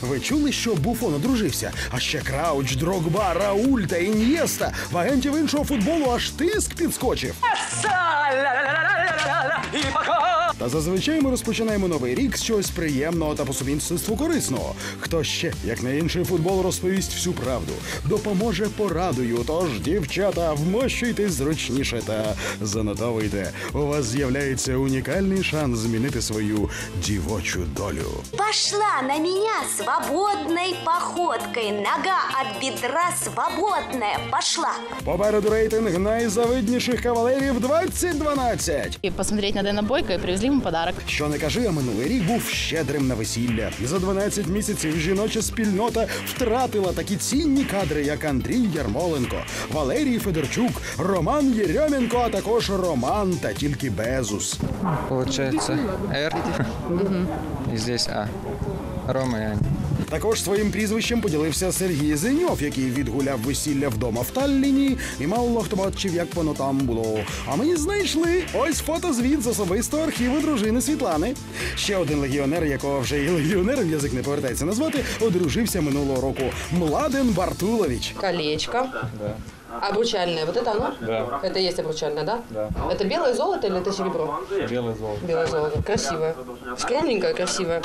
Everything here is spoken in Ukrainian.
Ви чули, що Буфон одружився? А ще Крауч, Дрогба, Рауль та Ін'єста. В агентів іншого футболу аж тиск підскочив. Та зазвичай ми розпочинаємо новий рік з чогось приємного та по сумісництву корисного. Хто ще, як не інший футбол, розповість всю правду, допоможе порадою. Тож, дівчата, вмощуйтесь зручніше та занотовуйте. У вас з'являється унікальний шанс змінити свою дівочу долю. Пошла на меня свободной походкой. Нога от бедра свободная. Пошла. Попереду рейтинг найзавидніших кавалерів 2012. И посмотреть на Дэна Бойко и привезли ему подарок. Що не кажи, а минулий рік був щедрим на весілля. За 12 місяців жіноча спільнота втратила такі цінні кадри, як Андрій Ярмоленко, Валерій Федорчук, Роман Єрьомінко, а також Роман та тільки Безус. Получається Р. І здесь А. Рома і Аня. Також своїм прізвищем поділився Сергій Зеньов, який відгуляв весілля вдома в Талліні, і мало хто бачив, як воно там було. А ми знайшли ось фотозвіт з особистого архіву дружини Світлани. Ще один легіонер, якого вже і легіонером язик не повертається назвати, одружився минулого року. Младен Бартулович. колечко. Обручальное, вот это оно? Да. Это и есть обручальное, да? Да. Это белое золото или это серебро? Белый золото. Белое золото. Красивое. Скромненькое, красивое.